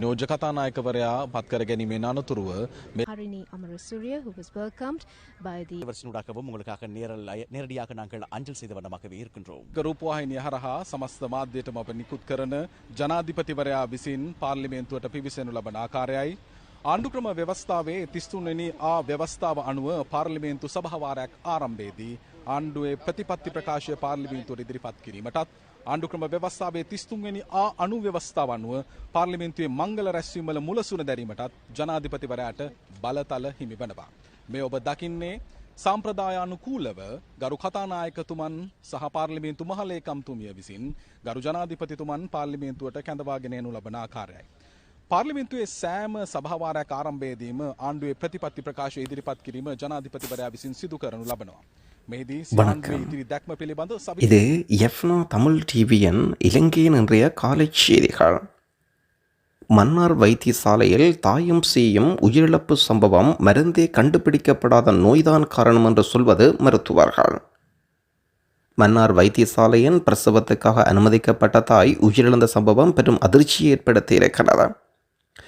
නියෝජ්‍ය කතානායකවරයා පත් කර ගැනීමෙන් අනතුරුව මෙ Harini Amarasuriya, who was welcomed by the வரிசனூடாகவும் உங்களுக்காக நேரல் நேரடியாக நாங்கள் அஞ்சல் செய்த வண்ணமாகவே இருக்கின்றோம் රූපවාහිනිය හරහා සමස්ත මාධ්‍යයටම අප නිකුත් කරන ජනාධිපතිවරයා විසින් පාර්ලිමේන්තුවට පිවිසෙනු ලබන ආකාරයයි. ආණ්ඩුක්‍රම ව්‍යවස්ථාවේ තිස්තුන්වැනි ආ ව්‍යවස්ථාව අනුව පාර්ලිමේන්තු සභහවාරයක් ආරම්භේදී ආණ්ඩුවේ ප්‍රතිපත්ති ප්‍රකාශය පාර්ලිමේන්තුවට ඉදිරිපත් කිරීමටත් ආණ්ඩුක්‍රම ව්‍යවස්ථාවේ තිස්තුන්වැනි ආ අනු ව්‍යවස්ථාව අනුව පාර්ලිමේන්තුවේ මංගල රැස්වීමල මුලසුන දැරීමටත් ජනාධිපතිවරයාට බලතල හිමි වනවා. මේ ඔබ දකින්නේ සම්ප්‍රදායානුකූලව ගරු කතානායකතුමන් සහ පාර්ලිමේන්තු මහලේකම්තුමිය විසින් ගරු ජනාධිපතිතුමන් පාර්ලිමේන්තුවට කැඳවාගෙන යනු ලබන ආකාරයයි. පාර්ලිමේන්තුවේ සෑම සභාවාරයක් ආරම්භයේදීම ආණ්ඩුවේ ප්‍රතිපත්ති ප්‍රකාශය ඉදිරිපත් කිරීම ජනාධිපතිවරයා විසින් සිදු කරනු ලබනවා. வணக்கம். இது எஃப்னா தமிழ் டிவியின் இலங்கையின் இன்றைய காலை செய்திகள். மன்னார் வைத்தியசாலையில் தாயும் சீயும் உயிரிழப்பு சம்பவம் மருந்தே கண்டுபிடிக்கப்படாத நோய்தான் காரணம் என்று சொல்வது மருத்துவர்கள். மன்னார் வைத்தியசாலையின் பிரசவத்துக்காக அனுமதிக்கப்பட்ட தாய் உயிரிழந்த சம்பவம் பெரும் அதிர்ச்சியை ஏற்படுத்தியிருக்கிறது.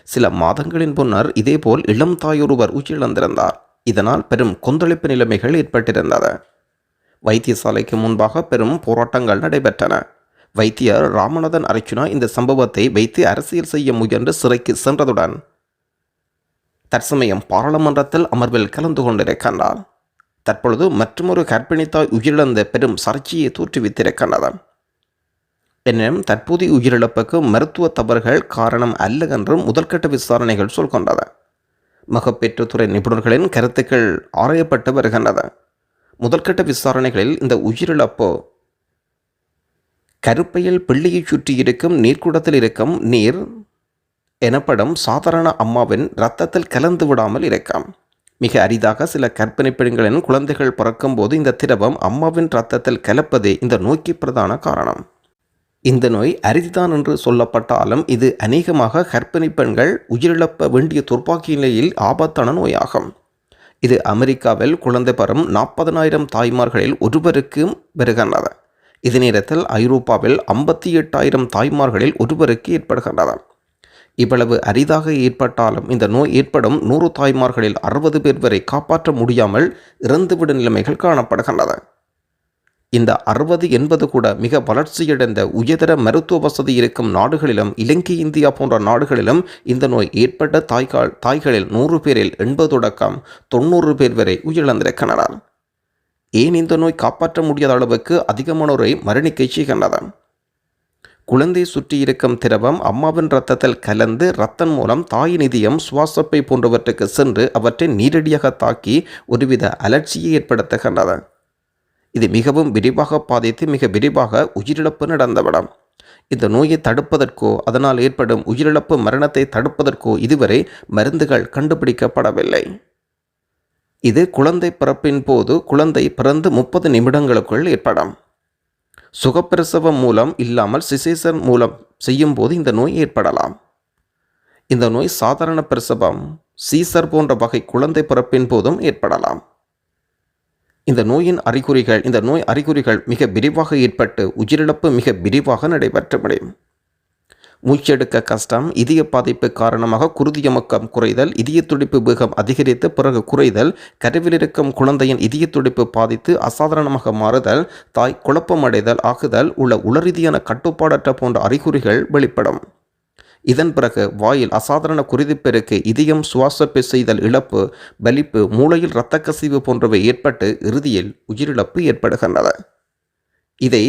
சில மாதங்களின் முன்னர் இதேபோல் இளம் தாயொருவர் உயிரிழந்திருந்தார். இதனால் பெரும் கொந்தளிப்பு நிலைமைகள் ஏற்பட்டிருந்தது. வைத்தியசாலைக்கு முன்பாக பெரும் போராட்டங்கள் நடைபெற்றன. வைத்தியர் ராமநாதன் அர்ச்சுனா இந்த சம்பவத்தை வைத்து அரசியல் செய்ய முயன்று சிறைக்கு சென்றதுடன் தற்சமயம் பாராளுமன்றத்தில் அமர்வில் கலந்து கொண்டிருக்கின்றார். தற்பொழுது மற்றொரு கர்ப்பிணி தாய் உயிரிழந்த பெரும் சர்ச்சையை தோற்றுவித்திருக்கின்றது. எனினும் தற்போதைய உயிரிழப்புக்கு மருத்துவ தவறுகள் காரணம் அல்ல என்றும் முதற்கட்ட விசாரணைகள் சொல்கின்றன. மகப்பேற்றுத்துறை நிபுணர்களின் கருத்துக்கள் ஆராயப்பட்டு வருகின்றன முதல்கட்ட விசாரணைகளில் இந்த உயிரிழப்பு கருப்பையில் பிள்ளையை சுற்றி இருக்கும் நீர்க்குடத்தில் இருக்கும் நீர் எனப்படும் சாதாரண அம்மாவின் இரத்தத்தில் கலந்து விடாமல் இருக்கும். மிக அரிதாக சில கற்பனை பெண்களின் குழந்தைகள் பிறக்கும்போது இந்த திரவம் அம்மாவின் இரத்தத்தில் கலப்பதே இந்த நோய்க்கு பிரதான காரணம். இந்த நோய் அரிதுதான் என்று சொல்லப்பட்டாலும் இது அநேகமாக கர்ப்பிணி பெண்கள் உயிரிழப்ப வேண்டிய துர்ப்பாக்கிய நிலையில் ஆபத்தான நோயாகும். இது அமெரிக்காவில் குழந்தை பெறும் நாற்பதனாயிரம் தாய்மார்களில் ஒருவருக்கும் வருகின்றது இதே நேரத்தில் ஐரோப்பாவில் ஐம்பத்தி எட்டாயிரம் தாய்மார்களில் ஒருவருக்கு ஏற்படுகின்றது. இவ்வளவு அரிதாக ஏற்பட்டாலும் இந்த நோய் ஏற்படும் நூறு தாய்மார்களில் அறுபது பேர் வரை காப்பாற்ற முடியாமல் இறந்துவிடும் நிலைமைகள் காணப்படுகின்றன இந்த அறுபது என்பது கூட மிக வளர்ச்சியடைந்த உயர்தர மருத்துவ வசதி இருக்கும் நாடுகளிலும் இலங்கை இந்தியா போன்ற நாடுகளிலும் இந்த நோய் ஏற்பட்ட தாய்கால் தாய்களில் நூறு பேரில் எண்பது தொடக்கம் தொண்ணூறு பேர் வரை உயிரிழந்திருக்கின்றனர். ஏன் இந்த நோய் காப்பாற்ற முடியாத அளவுக்கு அதிகமானோரை மரணிக்கை செய்கின்றன குழந்தை சுற்றி இருக்கும் திரவம் அம்மாவின் இரத்தத்தில் கலந்து ரத்தன் மூலம் தாயின் இதயம் சுவாசப்பை போன்றவற்றுக்கு சென்று அவற்றை நீரடியாக தாக்கி ஒருவித அலட்சியை ஏற்படுத்துகின்றன இது மிகவும் விரிவாக பாதித்து மிக விரிவாக உயிரிழப்பு நடந்தவிடம். இந்த நோயை தடுப்பதற்கோ அதனால் ஏற்படும் உயிரிழப்பு மரணத்தை தடுப்பதற்கோ இதுவரை மருந்துகள் கண்டுபிடிக்கப்படவில்லை. இது குழந்தை பிறப்பின் போது குழந்தை பிறந்து முப்பது நிமிடங்களுக்குள் ஏற்படும். சுகப்பிரசவம் மூலம் இல்லாமல் சிசேசன் மூலம் செய்யும் போது இந்த நோய் ஏற்படலாம். இந்த நோய் சாதாரண பிரசவம் சீசர் போன்ற வகை குழந்தை பிறப்பின் போதும் ஏற்படலாம். இந்த நோயின் அறிகுறிகள் இந்த நோய் அறிகுறிகள் மிக விரிவாக ஏற்பட்டு உயிரிழப்பு மிக விரிவாக நடைபெற்ற முடியும் மூச்செடுக்க கஷ்டம் இதய பாதிப்பு காரணமாக குருதியமக்கம் குறைதல் இதய துடிப்பு வேகம் அதிகரித்து பிறகு குறைதல் கருவில் இருக்கும் குழந்தையின் இதய துடிப்பு பாதித்து அசாதாரணமாக மாறுதல் தாய் குழப்பமடைதல் ஆகுதல் உள்ள உளரீதியான கட்டுப்பாடற்ற போன்ற அறிகுறிகள் வெளிப்படும். இதன் பிறகு வாயில் அசாதாரண குருதிப்பெருக்கு இதயம் சுவாசப்பை செய்தல் இழப்பு பலிப்பு மூளையில் இரத்த கசிவு போன்றவை ஏற்பட்டு இறுதியில் உயிரிழப்பு ஏற்படுகின்றன. இதை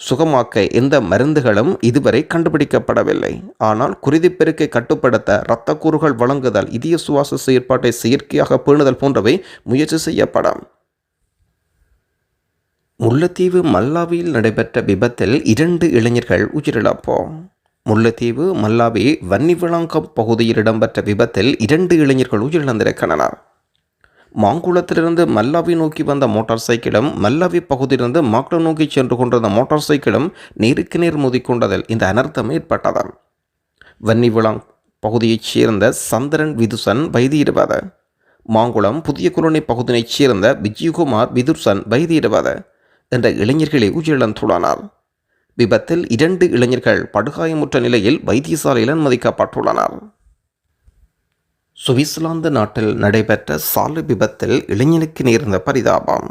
சுகமாக்க எந்த மருந்துகளும் இதுவரை கண்டுபிடிக்கப்படவில்லை. ஆனால் குருதிப்பெருக்கை கட்டுப்படுத்த இரத்த கூறுகள் வழங்குதல் இதய சுவாச செயற்பாட்டை செயற்கையாக பேணுதல் போன்றவை முயற்சி செய்யப்படும். முல்லைத்தீவு மல்லாவியில் நடைபெற்ற விபத்தில் இரண்டு இளைஞர்கள் உயிரிழப்போம். முல்லைத்தீவு மல்லாவி வன்னிவிளாங்கம் பகுதியில் இடம்பெற்ற விபத்தில் இரண்டு இளைஞர்கள் உயிரிழந்திருக்கின்றனர். மாங்குளத்திலிருந்து மல்லாவி நோக்கி வந்த மோட்டார் சைக்கிளும் மல்லாவி பகுதியிலிருந்து மாக்டம் நோக்கி சென்று கொண்டிருந்த மோட்டார் சைக்கிளும் நேருக்கு நேர் மோதிக்கொண்டதில் இந்த அனர்த்தம் ஏற்பட்டது. வன்னிவிளாங் பகுதியைச் சேர்ந்த சந்திரன் விதுசன் வயது இருபது. மாங்குளம் புதிய குரணி பகுதியைச் சேர்ந்த விஜயகுமார் விதுசன் வயது இருபது. என்ற இளைஞர்களை உயிரிழந்துள்ளனர். விபத்தில் இரண்டு இளைஞர்கள் படுகாயமுற்ற நிலையில் வைத்தியசாலையில் அனுமதிக்கப்பட்டுள்ளனர். சுவிட்சர்லாந்து நாட்டில் நடைபெற்ற சாலை விபத்தில் இளைஞனுக்கு நேர்ந்த பரிதாபம்.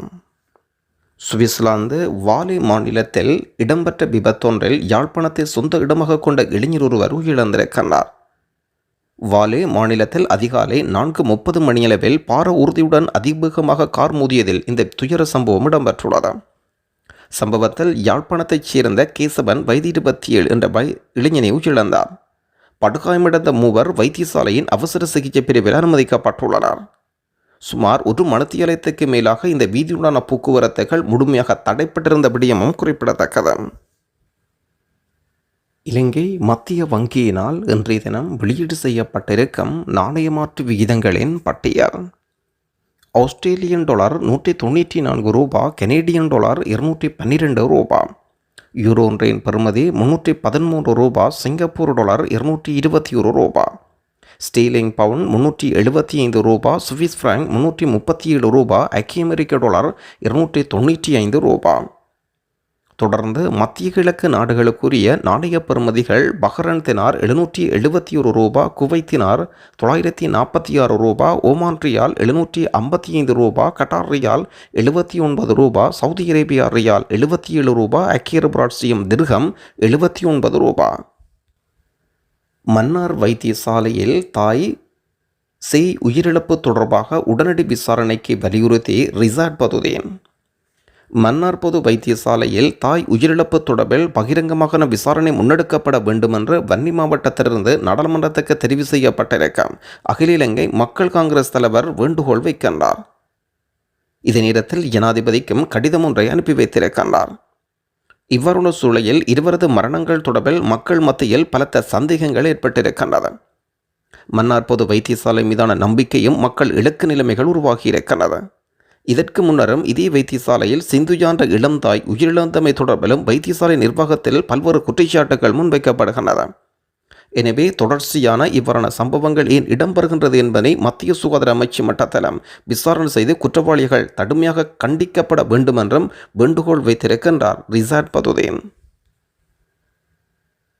சுவிட்சர்லாந்து வாலி மாநிலத்தில் இடம்பெற்ற விபத்தொன்றில் யாழ்ப்பாணத்தை சொந்த இடமாக கொண்ட இளைஞர் ஒருவர் உயிரிழந்திருக்கிறார். வாலே மாநிலத்தில் அதிகாலை நான்கு முப்பது மணியளவில் பார ஊர்தியுடன் அதிவேகமாக கார் மோதியதில் இந்த துயர சம்பவம் இடம்பெற்றுள்ளது. சம்பவத்தில் யாழ்ப்பாணத்தைச் சேர்ந்த கேசவன் வயது இருபத்தி ஏழு என்ற வய இளைஞனை உயிரிழந்தார். படுகாயமடைந்த மூவர் வைத்தியசாலையின் அவசர சிகிச்சை பிரிவில் அனுமதிக்கப்பட்டுள்ளனர். சுமார் ஒரு மணித்தியாலயத்துக்கு மேலாக இந்த வீதியுடான போக்குவரத்துகள் முழுமையாக தடைப்பட்டிருந்த விடயமும் குறிப்பிடத்தக்கது. இலங்கை மத்திய வங்கியினால் இன்றைய தினம் வெளியீடு செய்யப்பட்டிருக்கும் நாணயமாற்று விகிதங்களின் பட்டியல். ஆஸ்திரேலியன் டாலர் நூற்றி தொண்ணூற்றி நான்கு ரூபா கெனேடியன் டாலர் இருநூற்றி பன்னிரெண்டு ரூபா. யூரோ ஒன்றின் பெறுமதி முன்னூற்றி பதிமூன்று ரூபா சிங்கப்பூர் டாலர் இருநூற்றி இருபத்தி ஒரு ரூபா. ஸ்டீலிங் பவுன் முன்னூற்றி எழுபத்தி ஐந்து ரூபா சுவிஸ் ஃப்ராங்க் முன்னூற்றி முப்பத்தி ஏழு ரூபா ஐக்கிய அமெரிக்க டாலர் இருநூற்றி தொண்ணூற்றி ஐந்து ரூபா. தொடர்ந்து மத்திய கிழக்கு நாடுகளுக்குரிய நாணய பெறுமதிகள் பஹ்ரன் தினார் எழுநூற்றி எழுபத்தி ஒரு ரூபா குவைத்தினார் தொள்ளாயிரத்தி நாற்பத்தி ஆறு ரூபா ஓமான் ரியால் எழுநூற்றி ஐம்பத்தி ஐந்து ரூபா கட்டார் ரியால் எழுபத்தி ஒன்பது ரூபா சவுதி அரேபியா ரியால் எழுபத்தி ஏழு ரூபா அக்கியர் பிராட்சியம் திருகம் எழுபத்தி ஒன்பது ரூபா. மன்னார் வைத்தியசாலையில் தாய் செய் உயிரிழப்பு தொடர்பாக உடனடி விசாரணைக்கு வலியுறுத்தி ரிசார்ட் பதுதேன். மன்னார் பொது வைத்தியசாலையில் தாய் உயிரிழப்பு தொடர்பில் பகிரங்கமாக விசாரணை முன்னெடுக்கப்பட வேண்டுமென்று வன்னி மாவட்டத்திலிருந்து நாடாளுமன்றத்துக்கு தெரிவு செய்யப்பட்டிருக்க அகில இலங்கை மக்கள் காங்கிரஸ் தலைவர் வேண்டுகோள் வைக்கின்றார். இதே நேரத்தில் ஜனாதிபதிக்கும் கடிதம் ஒன்றை அனுப்பி வைத்திருக்கின்றார். இவ்வாறுள்ள சூழலில் இருவரது மரணங்கள் தொடர்பில் மக்கள் மத்தியில் பலத்த சந்தேகங்கள் ஏற்பட்டிருக்கின்றன மன்னார் பொது வைத்தியசாலை மீதான நம்பிக்கையும் மக்கள் இலக்கு நிலைமைகள் உருவாகியிருக்கின்றன இதற்கு முன்னரும் இதே வைத்தியசாலையில் சிந்துஜான்ற இளம்தாய் உயிரிழந்தமை தொடர்பிலும் வைத்தியசாலை நிர்வாகத்தில் பல்வேறு குற்றச்சாட்டுகள் முன்வைக்கப்படுகின்றன. எனவே தொடர்ச்சியான இவ்வாறான சம்பவங்கள் ஏன் இடம்பெறுகின்றது என்பதை மத்திய சுகாதார அமைச்சு மட்டத்திலும் விசாரணை செய்து குற்றவாளிகள் கடுமையாக கண்டிக்கப்பட வேண்டுமென்றும் வேண்டுகோள் வைத்திருக்கின்றார். ரிசார்ட் பதுதேன்.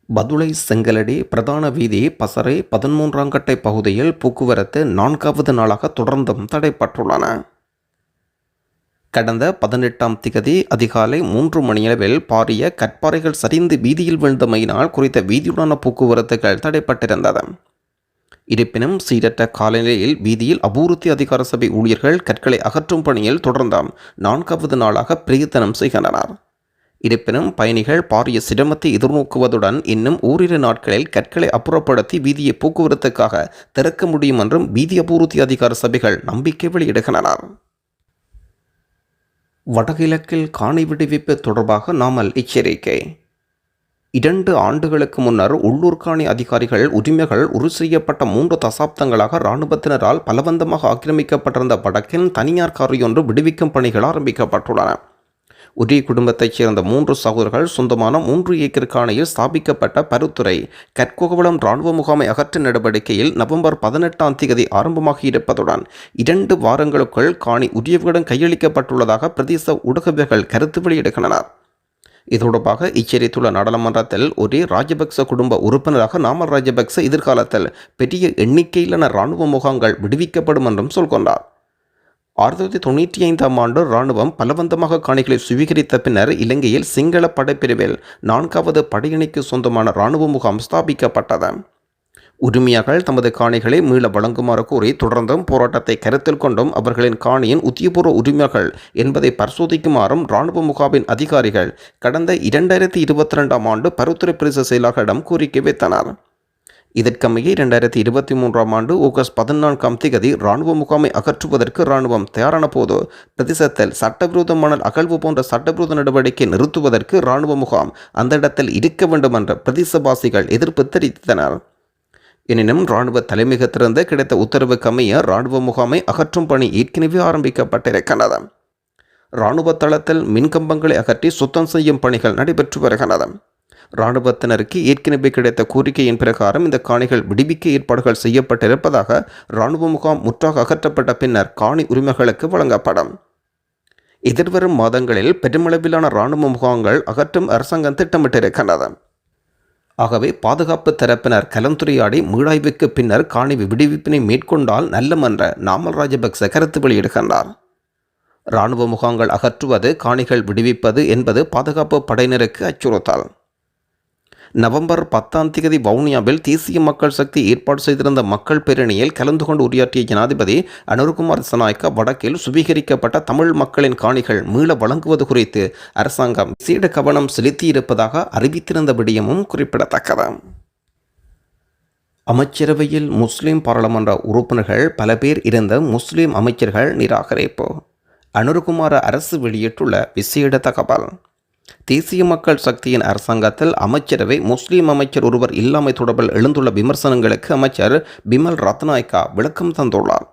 பதுளை செங்கலடி பிரதான வீதி பசறை பதிமூன்றாம் கட்டை பகுதியில் போக்குவரத்து நான்காவது நாளாக தொடர்ந்தும் தடைப்பட்டுள்ளன கடந்த பதினெட்டாம் திகதி அதிகாலை மூன்று மணியளவில் பாரிய கற்பாறைகள் சரிந்து வீதியில் விழுந்தமையினால் குறித்த வீதியுடான போக்குவரத்துகள் தடைப்பட்டிருந்தது. இருப்பினும் சீரற்ற காலநிலையில் வீதியில் அபூர்த்தி அதிகார சபை ஊழியர்கள் கற்களை அகற்றும் பணியில் தொடர்ந்தாம். நான்காவது நாளாக பிரயத்தனம் செய்கின்றனர். இருப்பினும் பயணிகள் பாரிய சிரமத்தை எதிர்நோக்குவதுடன் இன்னும் ஓரிரு நாட்களில் கற்களை அப்புறப்படுத்தி வீதியை போக்குவரத்துக்காக திறக்க முடியும் என்றும் வீதி அபூர்த்தி அதிகார சபைகள் நம்பிக்கை வெளியிடுகின்றனர். வடகிழக்கில் காணி விடுவிப்பு தொடர்பாக நாமல் எச்சரிக்கை. இரண்டு ஆண்டுகளுக்கு முன்னர் உள்ளூர் காணி அதிகாரிகள் உரிமைகள் உறுதி செய்யப்பட்ட மூன்று தசாப்தங்களாக இராணுவத்தினரால் பலவந்தமாக ஆக்கிரமிக்கப்பட்டிருந்த வடக்கில் தனியார் காரியொன்று விடுவிக்கும் பணிகள் ஆரம்பிக்கப்பட்டுள்ளன. ஒரே குடும்பத்தைச் சேர்ந்த மூன்று சகோதரர்கள் சொந்தமான மூன்று ஏக்கர் காணியில் ஸ்தாபிக்கப்பட்ட பருத்துறை கற்கோகவளம் இராணுவ முகாமை அகற்ற நடவடிக்கையில் நவம்பர் பதினெட்டாம் தேதி ஆரம்பமாகி இருப்பதுடன் இரண்டு வாரங்களுக்குள் காணி உரியவர்களிடம் கையளிக்கப்பட்டுள்ளதாக பிரதேச ஊடகவியர்கள் கருத்து வெளியிடுகின்றனர். இது தொடர்பாக எச்சரித்துள்ள நாடாளுமன்றத்தில் ஒரே ராஜபக்ச குடும்ப உறுப்பினராக நாமல் ராஜபக்ச எதிர்காலத்தில் பெரிய எண்ணிக்கையிலான இராணுவ முகாம்கள் விடுவிக்கப்படும் என்றும் சொல்கொண்டார் ஆயிரத்தி தொள்ளாயிரத்தி தொண்ணூற்றி ஐந்தாம் ஆண்டு இராணுவம் பலவந்தமாக காணிகளை சுவீகரித்த பின்னர் இலங்கையில் சிங்கள படைப்பிரிவில் நான்காவது படையணிக்கு சொந்தமான இராணுவ முகாம் ஸ்தாபிக்கப்பட்டது. உரிமையாளர்கள் தமது காணிகளை மீள வழங்குமாறு கூறி தொடர்ந்தும் போராட்டத்தை கருத்தில் கொண்டும் அவர்களின் காணியின் உத்தியபூர்வ உரிமைகள் என்பதை பரிசோதிக்குமாறும் இராணுவ முகாமின் அதிகாரிகள் கடந்த இரண்டாயிரத்தி இருபத்தி ரெண்டாம் ஆண்டு பருத்துறை பிரதேச செயலாளரிடம் கோரிக்கை வைத்தனர். இதற்கமைய இரண்டாயிரத்தி இருபத்தி மூன்றாம் ஆண்டு ஆகஸ்ட் பதினான்காம் திகதி ராணுவ முகாமை அகற்றுவதற்கு ராணுவம் தயாரான போது பிரதேசத்தில் சட்டவிரோத மணல் அகழ்வு போன்ற சட்டவிரோத நடவடிக்கை நிறுத்துவதற்கு ராணுவ முகாம் அந்த இடத்தில் இருக்க வேண்டும் என்ற பிரதேசவாசிகள் எதிர்ப்பு தெரிவித்தனர். எனினும் இராணுவ தலைமையகத்திலிருந்து கிடைத்த உத்தரவு கமைய இராணுவ முகாமை அகற்றும் பணி ஏற்கனவே ஆரம்பிக்கப்பட்டிருக்கிறது. இராணுவ தளத்தில் மின்கம்பங்களை அகற்றி சுத்தம் செய்யும் பணிகள் நடைபெற்று வருகிறது. இராணுவத்தினருக்கு ஏற்கனவே கிடைத்த கோரிக்கையின் பிரகாரம் இந்த காணிகள் விடுவிக்க ஏற்பாடுகள் செய்யப்பட்டிருப்பதாக இராணுவ முகாம் முற்றாக அகற்றப்பட்ட பின்னர் காணி உரிமைகளுக்கு வழங்கப்படும். எதிர்வரும் மாதங்களில் பெருமளவிலான இராணுவ முகாம்கள் அகற்றும் அரசாங்கம் திட்டமிட்டிருக்கின்றது. ஆகவே பாதுகாப்பு தரப்பினர் கலந்துரையாடி மீளாய்வுக்கு பின்னர் காணி விடுவிப்பினை மேற்கொண்டால் நல்லம் என்ற நாமல் ராஜபக்ச கருத்து வெளியிடுகின்றார். இராணுவ முகாம்கள் அகற்றுவது காணிகள் விடுவிப்பது என்பது பாதுகாப்பு படையினருக்கு அச்சுறுத்தல். நவம்பர் பத்தாம் தேதி வவுனியாவில் தேசிய மக்கள் சக்தி ஏற்பாடு செய்திருந்த மக்கள் பேரணியில் கலந்து கொண்டு உரையாற்றிய ஜனாதிபதி அனுர்குமார் சனாய்க்கா வடக்கில் சுவீகரிக்கப்பட்ட தமிழ் மக்களின் காணிகள் மீள வழங்குவது குறித்து அரசாங்கம் விசேட கவனம் செலுத்தியிருப்பதாக அறிவித்திருந்த விடயமும் குறிப்பிடத்தக்கது. அமைச்சரவையில் முஸ்லிம் பாராளுமன்ற உறுப்பினர்கள் பல பேர் இருந்த முஸ்லிம் அமைச்சர்கள் நிராகரிப்பு. அனுர்குமார அரசு வெளியிட்டுள்ள விசேட தகவல். தேசிய மக்கள் சக்தியின் அரசாங்கத்தில் அமைச்சரவை முஸ்லிம் அமைச்சர் ஒருவர் இல்லாமை தொடர்பில் எழுந்துள்ள விமர்சனங்களுக்கு அமைச்சர் பிமல் ரத்நாயக்கா விளக்கம் தந்துள்ளார்.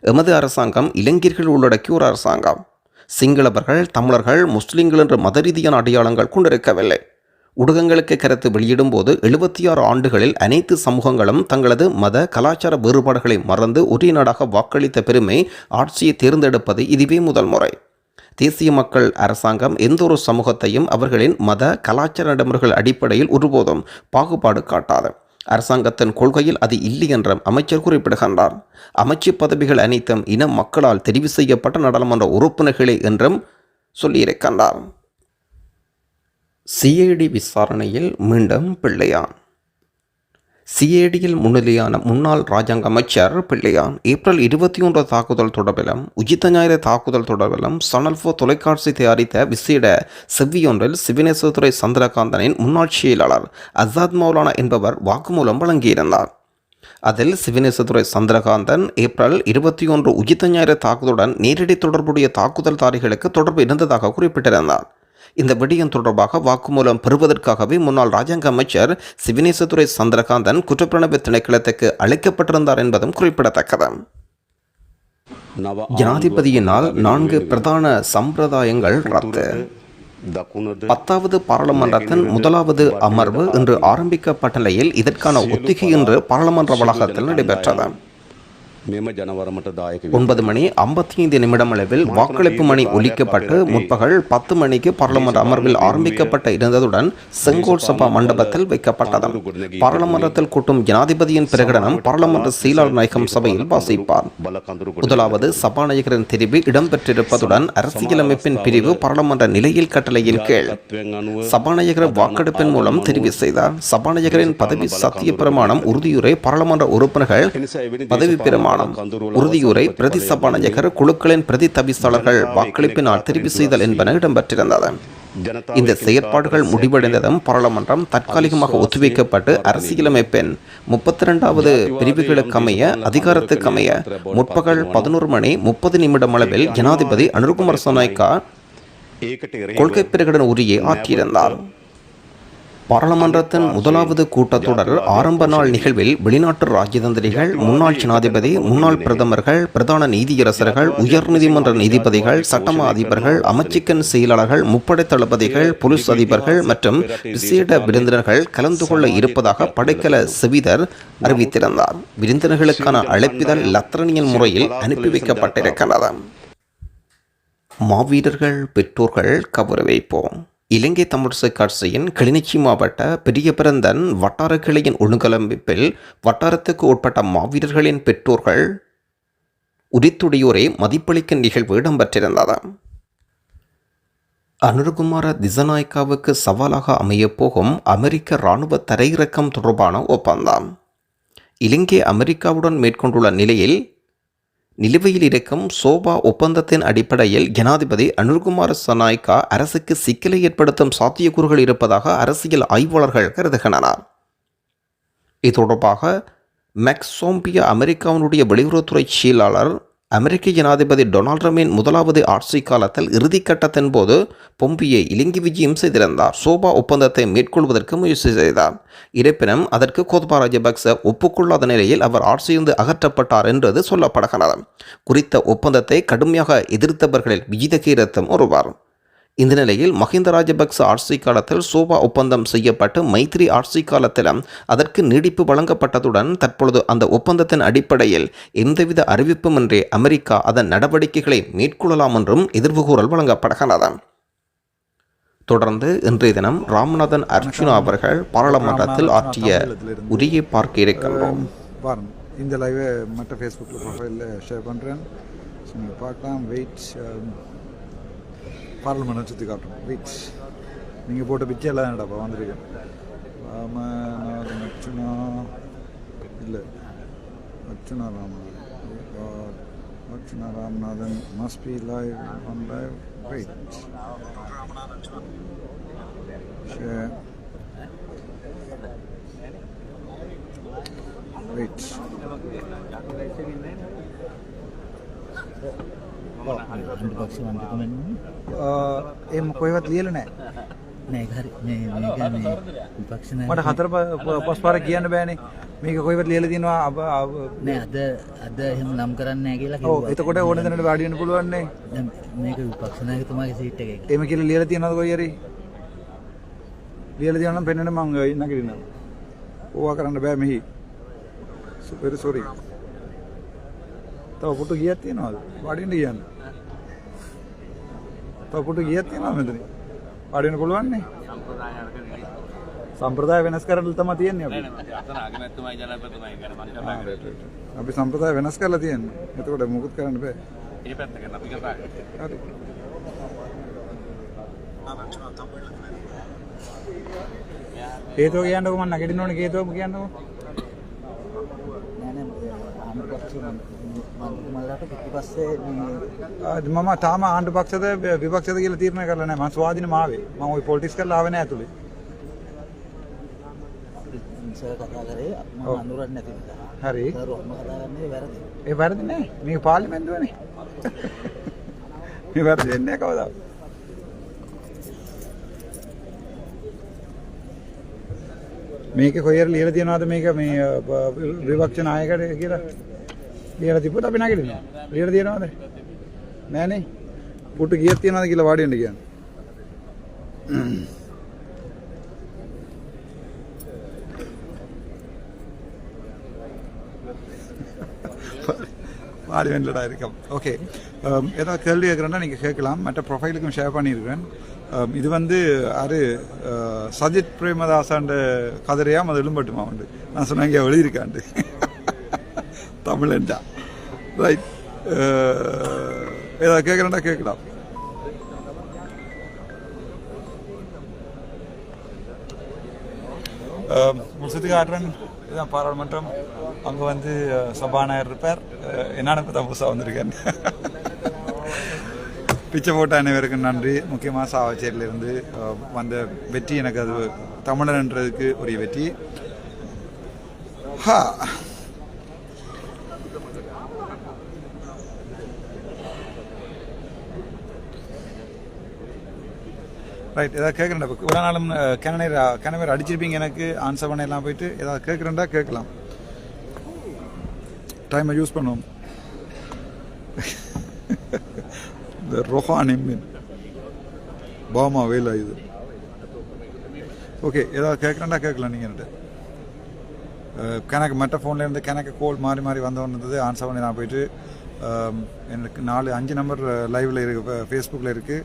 எமது அரசாங்கம் இளைஞர்கள் உள்ளடக்கிய ஒரு அரசாங்கம். சிங்களவர்கள் தமிழர்கள் முஸ்லிம்கள் என்ற மத ரீதியான அடையாளங்கள் கொண்டிருக்கவில்லை. ஊடகங்களுக்கு கருத்து வெளியிடும்போது எழுபத்தி ஆறு ஆண்டுகளில் அனைத்து சமூகங்களும் தங்களது மத கலாச்சார வேறுபாடுகளை மறந்து ஒரே நாடாக வாக்களித்த பெருமை ஆட்சியை தேர்ந்தெடுப்பது இதுவே முதல் முறை. தேசிய மக்கள் அரசாங்கம் எந்த ஒரு சமூகத்தையும் அவர்களின் மத கலாச்சார நடைமுறைகள் அடிப்படையில் ஒருபோதும் பாகுபாடு காட்டாது. அரசாங்கத்தின் கொள்கையில் அது இல்லை என்றும் அமைச்சர் குறிப்பிடுகின்றார். அமைச்சு பதவிகள் அனைத்தும் இன மக்களால் தெரிவு செய்யப்பட்ட நாடாளுமன்ற உறுப்பினர்களே என்றும் சொல்லியிருக்கின்றார். சிஐடி விசாரணையில் மீண்டும் பிள்ளையான். சிஏடியில் முன்னிலையான முன்னாள் ராஜாங்க அமைச்சர் பிள்ளையான் ஏப்ரல் இருபத்தி ஒன்று தாக்குதல் தொடர்பிலும் உஜித்த ஞாயிறு தாக்குதல் தொடர்பிலும் சனல்ஃபோ தொலைக்காட்சி தயாரித்த விசேட செவ்வியொன்றில் சிவனேஸ்வரத்துறை சந்திரகாந்தனின் முன்னாள் செயலாளர் அசாத் மௌலானா என்பவர் வாக்குமூலம் வழங்கியிருந்தார். அதில் சிவனேசதுரை சந்திரகாந்தன் ஏப்ரல் இருபத்தி ஒன்று உஜித்த ஞாயிறு தாக்குதலுடன் நேரடி தொடர்புடைய தாக்குதல்தாரிகளுக்கு தொடர்பு இருந்ததாக குறிப்பிட்டிருந்தார். இந்த விடயம் தொடர்பாக வாக்குமூலம் பெறுவதற்காகவே முன்னாள் ராஜாங்க அமைச்சர் சிவினேசதுரை சந்திரகாந்தன் குற்றப்பிரணவு திணைக்களத்துக்கு அழைக்கப்பட்டிருந்தார் என்பதும் குறிப்பிடத்தக்கது. ஜனாதிபதியினால் நான்கு பிரதான சம்பிரதாயங்கள் ரத்து. பத்தாவது பாராளுமன்றத்தின் முதலாவது அமர்வு இன்று ஆரம்பிக்கப்பட்ட நிலையில் இதற்கான ஒத்திகை இன்று பாராளுமன்ற வளாகத்தில் நடைபெற்றது. ஒன்பது மணி ஐம்பத்தி ஐந்து நிமிடம் அளவில் வாக்களிப்பு மணி ஒலிக்கப்பட்டு முற்பகல் பத்து மணிக்கு பாராளுமன்ற அமர்வில் ஆரம்பிக்கப்பட்ட இருந்ததுடன் செங்கோல் சபா மண்டபத்தில் வைக்கப்பட்டது பாராளுமன்றத்தில் கூட்டும் ஜனாதிபதியின் பிரகடனம் பாராளுமன்ற செயலாளர் நாயகம் சபையில் வாசிப்பார். முதலாவது சபாநாயகரின் தெரிவு இடம்பெற்றிருப்பதுடன் அரசியலமைப்பின் பிரிவு பாராளுமன்ற நிலையில் கட்டளையின் கீழ் சபாநாயகர் வாக்கெடுப்பின் மூலம் தெரிவு செய்தார். சபாநாயகரின் பதவி சத்திய பிரமாணம் உறுதியுரை பாராளுமன்ற உறுப்பினர்கள் பதவி பிரமாணம் தீர்மானம் உறுதியுரை பிரதி சபாநாயகர் குழுக்களின் பிரதி தபிசாளர்கள் வாக்களிப்பினால் தெரிவு செய்தல் என்பன இடம்பெற்றிருந்தது. இந்த செயற்பாடுகள் முடிவடைந்ததும் பாராளுமன்றம் தற்காலிகமாக ஒத்திவைக்கப்பட்டு அரசியலமைப்பின் முப்பத்தி இரண்டாவது அதிகாரத்துக்கு அதிகாரத்துக்கமைய முற்பகல் பதினோரு மணி முப்பது நிமிடம் அளவில் ஜனாதிபதி அனுர்குமார் சோனாய்கா கொள்கை பிரகடன உரையை ஆற்றியிருந்தார். பாராளுமன்றத்தின் முதலாவது கூட்டத்தொடர் ஆரம்ப நாள் நிகழ்வில் வெளிநாட்டு ராஜதந்திரிகள் முன்னாள் ஜனாதிபதி முன்னாள் பிரதமர்கள் பிரதான நீதியரசர்கள் உயர்நீதிமன்ற நீதிபதிகள் சட்டமா அதிபர்கள் அமைச்சிக்கன் செயலாளர்கள் முப்படை தளபதிகள் போலீஸ் அதிபர்கள் மற்றும் விசேட விருந்தினர்கள் கலந்து கொள்ள இருப்பதாக படைக்கல செவிதர் அறிவித்திருந்தார். விருந்தினர்களுக்கான அழைப்பிதழ் லத்திரனியல் முறையில் அனுப்பி வைக்கப்பட்டிருக்கிறது. மாவீரர்கள் பெற்றோர்கள் கௌரவிப்போம் இலங்கை தமிழிசை கட்சியின் கிளிநொச்சி மாவட்ட பெரிய பிறந்தன் வட்டார கிளையின் ஒழுங்கலமைப்பில் வட்டாரத்துக்கு உட்பட்ட மாவீரர்களின் பெற்றோர்கள் உரித்துடையோரை மதிப்பளிக்கும் நிகழ்வு இடம்பெற்றிருந்தது. அனுர்குமார திசநாயக்காவுக்கு சவாலாக அமையப் போகும் அமெரிக்க இராணுவ தரையிறக்கம் தொடர்பான ஒப்பந்தம். இலங்கை அமெரிக்காவுடன் மேற்கொண்டுள்ள நிலையில் நிலுவையில் இருக்கும் சோபா ஒப்பந்தத்தின் அடிப்படையில் ஜனாதிபதி அனுர்குமார் சனாய்கா அரசுக்கு சிக்கலை ஏற்படுத்தும் சாத்தியக்கூறுகள் இருப்பதாக அரசியல் ஆய்வாளர்கள் கருதுகின்றனர். இது தொடர்பாக மெக்ஸோம்பியா அமெரிக்காவினுடைய வெளியுறவுத்துறை செயலாளர் அமெரிக்க ஜனாதிபதி டொனால்ட் ட்ரம்பின் முதலாவது ஆட்சி காலத்தில் இறுதிக்கட்டத்தின் போது பொம்பியை இலங்கை விஜயம் செய்திருந்தார். சோபா ஒப்பந்தத்தை மேற்கொள்வதற்கு முயற்சி செய்தார். இருப்பினும் அதற்கு கோத்பா ராஜபக்ச ஒப்புக்கொள்ளாத நிலையில் அவர் ஆட்சியிலிருந்து அகற்றப்பட்டார் என்றது சொல்லப்படுகிறது. குறித்த ஒப்பந்தத்தை கடுமையாக எதிர்த்தவர்களில் விஜித கீரத்தும் இந்த நிலையில் மஹிந்த ராஜபக்ச ஆட்சி காலத்தில் சோபா ஒப்பந்தம் செய்யப்பட்டு மைத்ரி ஆட்சி காலத்திலும் அதற்கு நீடிப்பு வழங்கப்பட்டதுடன் தற்பொழுது அந்த ஒப்பந்தத்தின் அடிப்படையில் எந்தவித அறிவிப்புமின்றி அமெரிக்கா அதன் நடவடிக்கைகளை மேற்கொள்ளலாம் என்றும் எதிர்வுகூறல் வழங்கப்படுகிறது. தொடர்ந்து இன்றைய தினம் ராமநாதன் அர்ஜுனா அவர்கள் பாராளுமன்றத்தில் ஆற்றிய உரையை பார்க்க இருக்கின்றோம். இந்த லைவை மற்ற ஃபேஸ்புக்கில் ப்ரொஃபைலில் ஷேர் பண்ணுறேன் பார்க்கலாம் வெயிட் பார்லிமெண்ட் சுற்றி காட்டணும். வெயிட் நீங்கள் போட்ட பிச்சை எல்லாம் என்னடாப்பா வந்திருக்கேன் ராம அர்ச்சுனா இல்லை. Archuna Ramanathan. Archuna Ramanathan. Must be live on live wait share wait ඒ කොයිවත් ලියල නෑ. මේ මේ මට හතර පස් පාර කියන්න බෑනේ. මේක කොයිවත් ලියල තිනවා අබ නෑ අද අද එහෙම නම් කරන්න කියලා. එතකොට ඕන තැනට වාඩියන්න පුළුවන්නේ මේක විපක්ෂ නායකතුමාගේ සීට් එක. එම කියල ලියල තියනද කොයිරි ලියල තියනම් පෙන්න්නන මංග ඉන්න කිරන්න ඕවා කරන්න බෑ මෙහි. සුපෙර සොරි තව පුටු ගියක් තියනවාද? වඩින්න කියන්න. තව පුටු ගියක් තියනවා මෙතන. වඩින්න පුළුවන් නේ? සම්ප්‍රදාය වෙනස් කරලා තමයි තියන්නේ අපි. අපි සම්ප්‍රදාය වෙනස් කරලා තියන්නේ. එතකොට මොකුත් කරන්න බෑ. ඒ පැත්ත කරන අපි කතා කරන්නේ. හරි. හේතුව කියන්නකො මම නැගිටින්න ඕනේ හේතුවම කියන්නකො. නෑ නෑ ආණ්ඩු පක්ෂ මන්ත්‍රීතුමාලාට පිටිපස්සේ මේ ආ, මම තාම ආණ්ඩු පක්ෂද විපක්ෂද කියලා තීරණය කරලා නැහැ. මම ස්වාධීනම ආවේ මම ওই පොලිටික්ස් කරලා ආවේ නැහැ ඇතුලේ. සර් කතා කරේ මම ඔව්. අඳුරන්නේ නැති නිසා. හරි. සර් ඔහොම කතා කරන්නේ වැරදි. ඒ වැරදි නෑ. මේක පාර්ලිමේන්තුවනේ මේ වැරදි වෙන්නේ නැහැ කවදාවත්. මේක කොහෙර ලියලා තියනවාද මේක? මේ අ, ප- විපක්ෂ නායකට කියලා? ලියලා තිබ්බොත් අපි නැගිටිනවා ලියලා තියනවාද නෑනේ පුටු ගියක් තියනවාද කියලා වාඩි වෙන්න කියන්නේ பார்லிமெண்ட்டில் இருக்கோம் ஓகே ஏதாவது கேள்வி கேட்குறேன்னா நீங்கள் கேட்கலாம் மற்ற ப்ரொஃபைலுக்கும் ஷேர் பண்ணியிருக்கிறேன் Um, இது வந்து அது uh, சஜித் பிரேமதாசாண்ட கதிரையாம் அது எழும்பட்டுமா உண்டு நான் சொன்னேன் இங்கே எழுதியிருக்காண்டு தமிழன்டா ரைட் ஏதாவது கேட்குறேன்டா கேட்கலாம் முடிச்சது இதுதான் பாராளுமன்றம் அங்கே வந்து சபாநாயகர் இருப்பார் அஹ், இப்போ தான் புதுசாக வந்திருக்கேன் பிச்சை போட்ட அனைவருக்கும் நன்றி முக்கியமாக சாவச்சேரியிலிருந்து வந்த வெற்றி எனக்கு அது தமிழன்ன்றதுக்கு ஒரு வெற்றி ஹா ரைட் ஏதாவது கேட்குறேன்டா. இப்போ ஒரு நாளும் கிணநீர் கிணவர் அடிச்சிருப்பீங்க எனக்கு ஆன்சர் பண்ண எல்லாம் போயிட்டு ஏதாவது கேட்குறேன்டா கேட்கலாம். டைமை யூஸ் பண்ணுவோம். இந்த ரொஹான் இம்மின் பாமா வேலா இது. ஓகே ஏதாவது கேட்குறேன்டா கேட்கலாம் நீங்கள் என்கிட்ட. கணக்கு மற்ற ஃபோன்லேருந்து கிணக்கு கணக்கு கோல் மாறி மாறி வந்தவன் இருந்தது ஆன்சர் பண்ணி நான் போயிட்டு எனக்கு நாலு அஞ்சு நம்பர் லைவில் இருக்கு ஃபேஸ்புக்கில் இருக்குது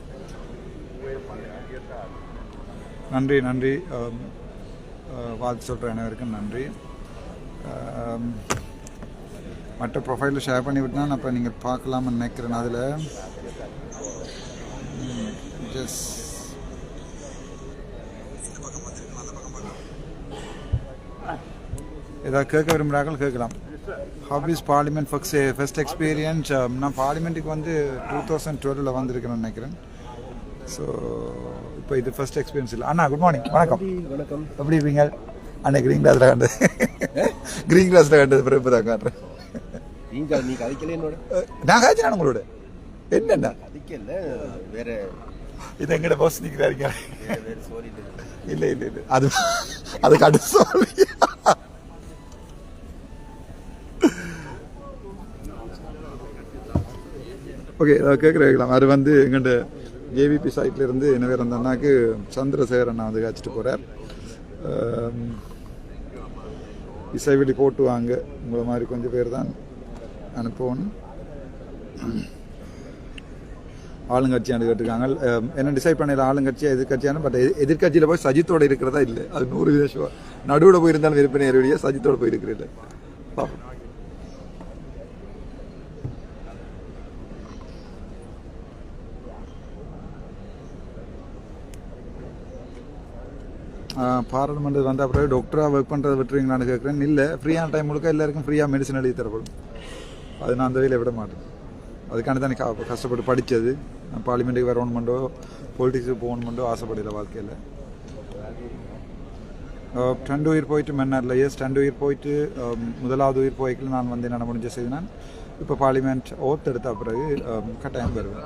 நன்றி நன்றி. வாழ்த்து சொல்கிற அனைவருக்கும் நன்றி. மற்ற ப்ரொஃபைலில் ஷேர் பண்ணி நான் அப்போ நீங்கள் பார்க்கலாம்னு நினைக்கிறேன். அதில் ஜஸ் ஏதாவது கேட்க விரும்புகிறார்கள் கேட்கலாம். ஹாபிஸ் பார்லிமெண்ட் ஃபர்ஸ்ட் ஃபர்ஸ்ட் எக்ஸ்பீரியன்ஸ் நான் பார்லிமெண்ட்டுக்கு வந்து டூ தௌசண்ட் டுவெலில் வந்திருக்கிறேன்னு நினைக்கிறேன். ஸோ இப்போ இது ஃபர்ஸ்ட் எக்ஸ்பீரியன்ஸ் இல்லை. அண்ணா குட் மார்னிங் வணக்கம். வணக்கம். எப்படி இருப்பீங்க அண்ணா க்ரீன் கிளாஸில் கண்டது. க்ரீன் கிளாஸில் கண்டது. பிறகு இப்போ தான் காட்டுறேன் நீங்க நீ கதைக்கல என்னோட. நான் காய்ச்சினா உங்களோட? என்னண்ணா கதைக்கல வேற. இது எங்கட பாஸ் நிற்கிறாருங்க இல்லை இல்லை. இல்லை அது அதுக்கு அடுத்து சொல்லி ஓகே கேட்குறேன் அது வந்து எங்கள்கிட்ட ஜேவிபி சைட்லேருந்து என்ன அந்த அண்ணாக்கு சந்திரசேகர் அண்ணா வந்து காய்ச்சிட்டு போகிறார் இசைவெளி போட்டு வாங்க. உங்களை மாதிரி கொஞ்சம் பேர் தான் அனுப்பணும். ஆளுங்கட்சி கேட்டிருக்காங்க என்ன டிசைட் பண்ணல ஆளுங்கட்சியா எதிர்கட்சியான பட் எதிர்கட்சியில் போய் சஜித்தோட இருக்கிறதா இல்லை? அது நூறு வீத நடுவில் போயிருந்தாலும் விருப்பம் நேரடியாக சஜித்தோட போயிருக்கிறீங்க பாராளுமன்றம் வந்த பிறகு டாக்டராக ஒர்க் பண்ணுறதை விட்டுருவீங்களான்னு கேட்குறேன் இல்லை ஃப்ரீயான டைம் முழுக்க எல்லாருக்கும் ஃப்ரீயாக மெடிசன் எழுதி தரப்படும். அது நான் அந்த வேலையை விட மாட்டேன். அதுக்காண்டி தான் எனக்கு கஷ்டப்பட்டு படித்தது நான் பார்லிமெண்ட்டுக்கு வரணுமெண்டோ பொலிட்டிக்ஸுக்கு போகணுமெண்டோ ஆசைப்படல வாழ்க்கையில். ரெண்டு உயிர் போயிட்டு மன்னாரில். எஸ் ரெண்டு உயிர் போயிட்டு முதலாவது உயிர் போய்க்கில் நான் வந்து என்ன முடிஞ்ச செய்து நான் இப்போ பார்லிமெண்ட் ஓத் எடுத்த பிறகு கட்டாயம் வருவேன்.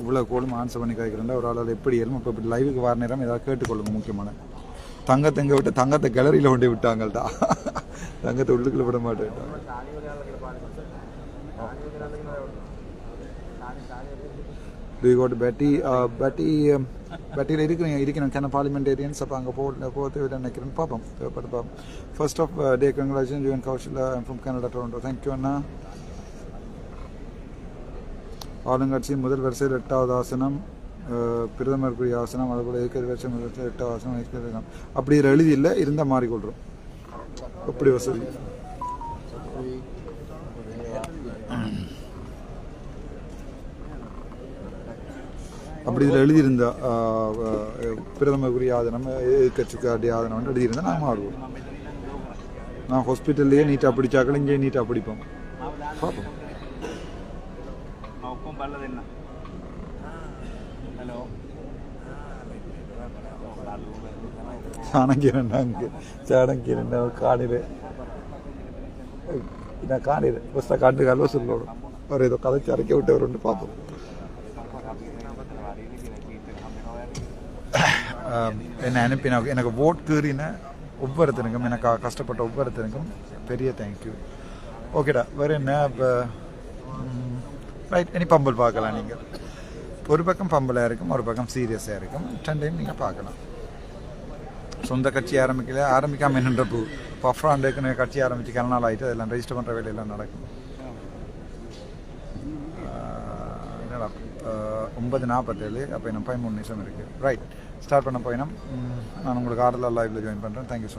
இவ்வளோ கோலும் ஆன்சர் பண்ணி கேட்குறேன் ஒரு ஆளால் எப்படி ஏறும் இப்போ இப்படி லைவுக்கு வர நேரம் ஏதாவது கேட்டுக்கொள்ளுங்க முக்கியமான. தங்கத்தை இங்கே விட்டு தங்கத்தை கேலரியில் கொண்டு விட்டாங்கள்டா. தங்கத்தை உள்ளுக்குள்ள விட மாட்டேன் Do you go பெட்டியில் இருக்கிறீங்க இருக்கிறேன் கேன பார்லிமெண்டேரியன்ஸ் அப்போ அங்கே போ போக தேவையில்லை நினைக்கிறேன். பார்ப்போம் தேவைப்பட்டு பார்ப்போம். First of day congratulation June Kaushal from Canada Toronto thank you அண்ணா. ஆளுங்கட்சியின் முதல் வரிசையில் எட்டாவது ஆசனம் பிரதமருக்குரிய ஆசனம் அதுபோல் இருக்கிற வருஷம் முதல் வரிசையில் எட்டாவது ஆசனம் ஏற்கனவே அப்படி இதில் எழுதி இல்லை இருந்தால் மாறிக்கொள்கிறோம் அப்படி வசதி. அப்படி இதில் எழுதியிருந்தா பிரதமருக்குரிய ஆதனம் எதிர்கட்சிக்காருடைய ஆதனம் எழுதியிருந்தா நான் மாறுவோம். நான் ஹாஸ்பிட்டல்லையே நீட்டாக பிடிச்சாக்கள் இங்கேயே நீட்டாக பிடிப்போம். பார்ப்போம். சாணக்கியரன் அங்கே சாணக்கியரன் காணில் நான் காணில் ஃபஸ்ட்டாக காட்டு கல்வ சொல்லணும் அவர் ஏதோ கதைச்சு அரைக்க விட்டவர் பார்ப்போம் என்னை அனுப்பின எனக்கு ஓட் கீறின ஒவ்வொருத்தனுக்கும் எனக்கு கஷ்டப்பட்ட ஒவ்வொருத்தனுக்கும் பெரிய தேங்க்யூ ஓகேடா வேறு என்ன இப்போ ரைட் இனி பம்பல் பார்க்கலாம் நீங்கள் ஒரு பக்கம் பம்பலாக இருக்கும் ஒரு பக்கம் சீரியஸாக இருக்கும் ரெண்டையும் நீங்கள் பார்க்கலாம் சொந்த கட்சி ஆரம்பிக்கல ஆரம்பிக்காம என்னன்றப்போ பூ பஃப்ராண்டுக்கு கட்சி ஆரம்பிச்சு கல நாள் ஆகிட்டு அதெல்லாம் ரெஜிஸ்டர் பண்ணுற வேலையெல்லாம் நடக்கும். என்னடா? ஒன்பது நாற்பத்தேழு அப்போ இன்னும் பதிமூணு நிமிஷம் இருக்குது ரைட் ஸ்டார்ட் பண்ண போயினோம். நான் உங்களுக்கு ஆர்டர் லைவில் ஜாயின் பண்ணுறேன் தேங்க்யூ ஸோ